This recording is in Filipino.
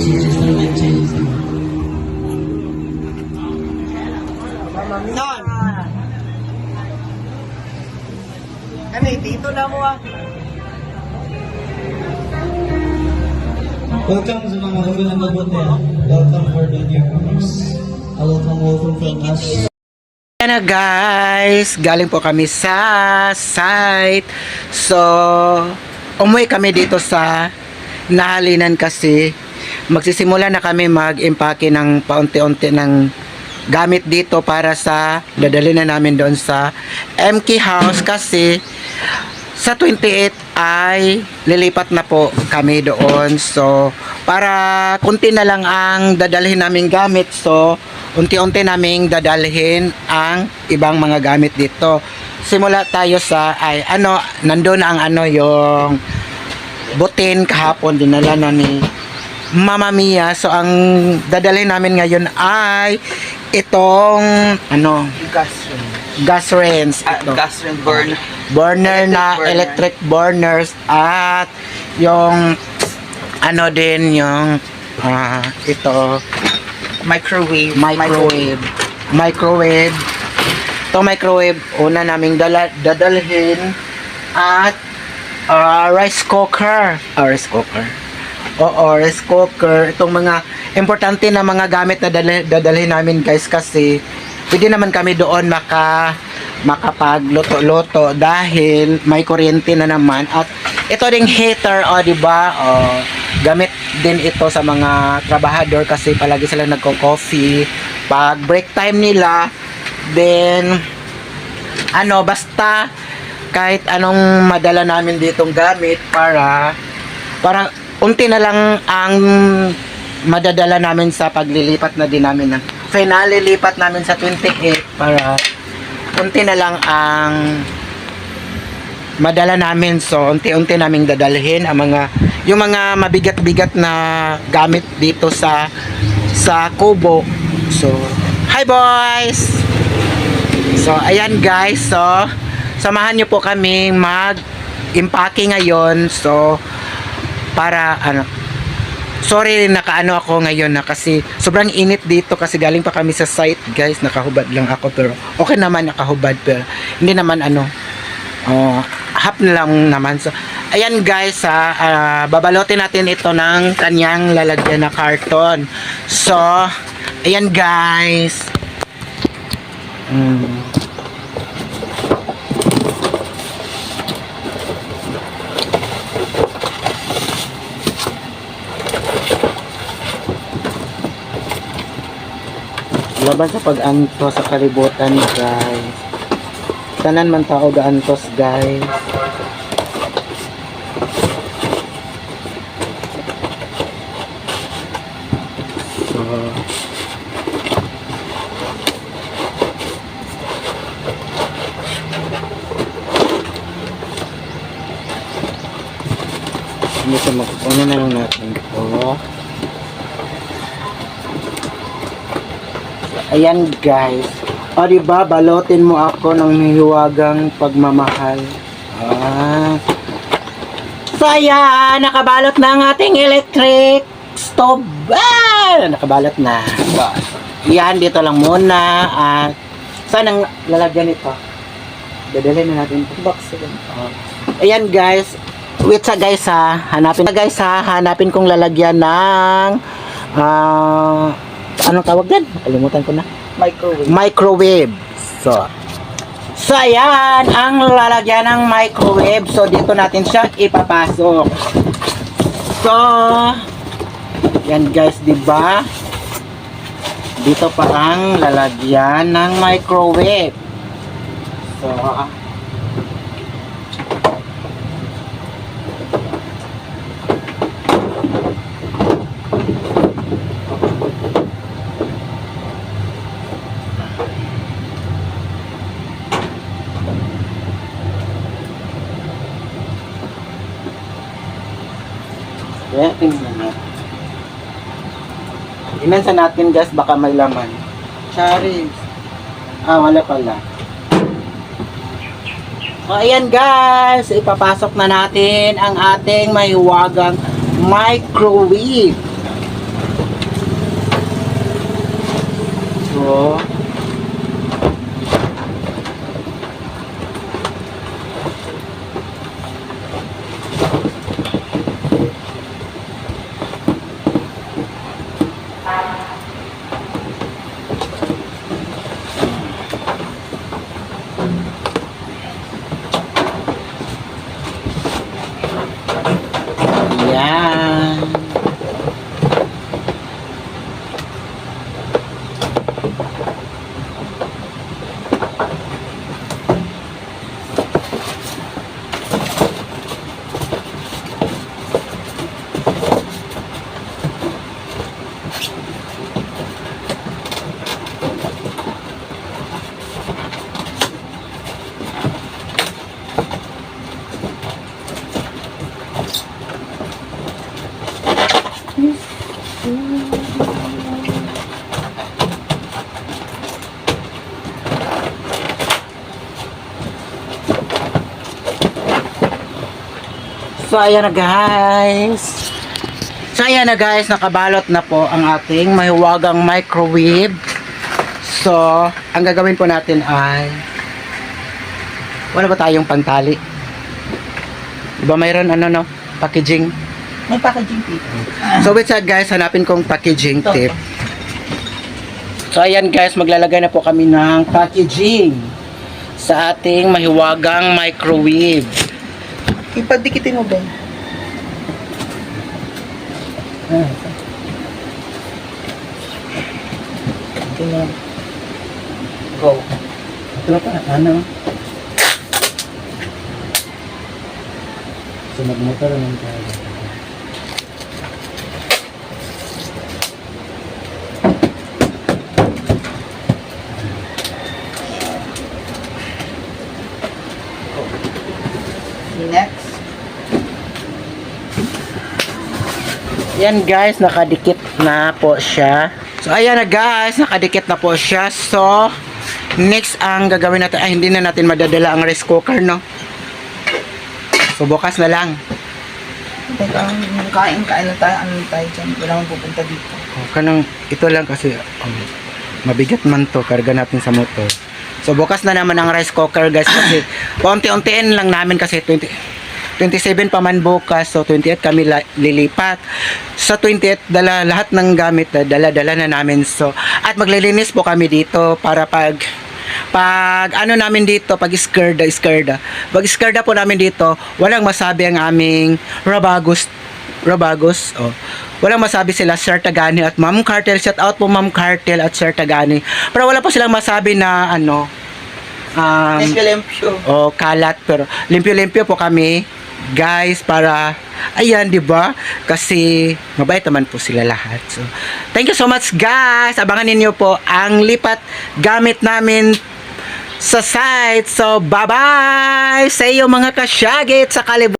Son! Ano eh, dito na mo ah. Welcome sa mga kabilang mabuti. Welcome for the new comes. A welcome, welcome from us. Yan na guys, galing po kami sa site. So, umuwi kami dito sa nahalinan kasi magsisimula na kami mag-impake ng paunti-unti ng gamit dito para sa dadali na namin doon sa MK House kasi sa 28 ay lilipat na po kami doon. So, para kunti na lang ang dadalhin naming gamit. So, unti-unti naming dadalhin ang ibang mga gamit dito. Simula tayo sa, ay, ano, nandun ang ano yung butin kahapon dinala na ni Mama Mia. So, ang dadalhin namin ngayon ay itong, ano, gas gas rinse. ah, Ito. gas ring burn burner na burner. electric burners at yung ano din yung ah, ito. Microwave. Microwave. Microwave. Ito microwave. Una naming dala, dadalhin at ah, rice cooker. Ah, rice cooker oo rice cooker. Itong mga importante na mga gamit na dadalhin namin guys kasi pwede naman kami doon maka makapagluto-luto dahil may kuryente na naman. At ito ding heater o di ba? O gamit din ito sa mga trabahador kasi palagi sila nagko-coffee. Pag break time nila then ano basta kahit anong madala namin ditong gamit para para unti na lang ang madadala namin sa paglilipat na din namin ng finale lipat namin sa 28 para unti na lang ang madala namin. So unti-unti naming dadalhin ang mga yung mga mabigat-bigat na gamit dito sa sa kubo. So hi boys! So ayan guys. So samahan niyo po kami mag impake ngayon. So para ano sorry nakaano ako ngayon na kasi sobrang init dito kasi galing pa kami sa site guys. Nakahubad lang ako pero okay naman nakahubad pero hindi naman ano oh, half na lang naman. So ayan guys ha, ah, babalotin natin ito ng kanyang lalagyan na karton. So ayan guys laban sa pag-antos sa kalibutan guys. Tanan man tao gaantos guys. So dito magpupunin na lang natin. Ito Ayan guys. O diba, balotin mo ako ng hiwagang pagmamahal. Ah. So ayan, nakabalot na ang ating electric stove. Ah, nakabalot na. Yan, dito lang muna. At saan ang lalagyan ito? Dadalhin na natin ito. Box. Oh. Ayan guys. Wait sa guys ha. Hanapin na guys ha. Hanapin kong lalagyan ng ah anong tawag din? Kalimutan ko na. microwave Microwave. So, so ayan, ang lalagyan ng microwave. So, dito natin siya ipapasok. So, yan guys, di ba? Dito pa ang lalagyan ng microwave. So, Kaya tingnan natin. Tingnan sa natin guys, baka may laman. Charis. Ah, wala pala. So, ayan guys, ipapasok na natin ang ating may wagang microwave. So, So, ayan na guys. So, ayan na guys, nakabalot na po ang ating mahiwagang microwave. So, ang gagawin po natin ay wala ba tayong pantali? Diba mayroon ano no? Packaging. May packaging tape. So, with that guys, hanapin kong packaging Ito, tip. So, ayan guys, maglalagay na po kami ng packaging sa ating mahiwagang microwave. Ipagdikitin mo, Ben. Ito na. Go. Ito na pa, ano? So, magmotor naman tayo. Next. Yan guys, nakadikit na po siya. So ayan na guys, nakadikit na po siya. So next ang gagawin natin ay hindi na natin madadala ang rice cooker no. So bukas na lang. Teka, kain, kain na tayo. Ano tayo dyan? Kailangan pupunta dito. Oh, kanang ito lang kasi um, mabigat man to karga natin sa motor. So bukas na naman ang rice cooker guys kasi paunti-untiin lang namin kasi 20 27 pa man bukas so 28 kami lilipat sa 28 dala lahat ng gamit dala-dala na namin so at maglilinis po kami dito para pag pag ano namin dito pag iskerda iskerda pag iskerda po namin dito walang masabi ang aming rabagos Rabagos. Oh. Walang masabi sila Sir Tagani at Ma'am Cartel. Shout out po Ma'am Cartel at Sir Tagani. Pero wala po silang masabi na ano um, Lempyo-lempyo. o kalat pero limpyo-limpyo po kami guys para ayan 'di ba? Kasi mabait naman po sila lahat. So thank you so much guys. Abangan ninyo po ang lipat gamit namin sa site. So bye bye sa iyo mga kasyagit sa kalib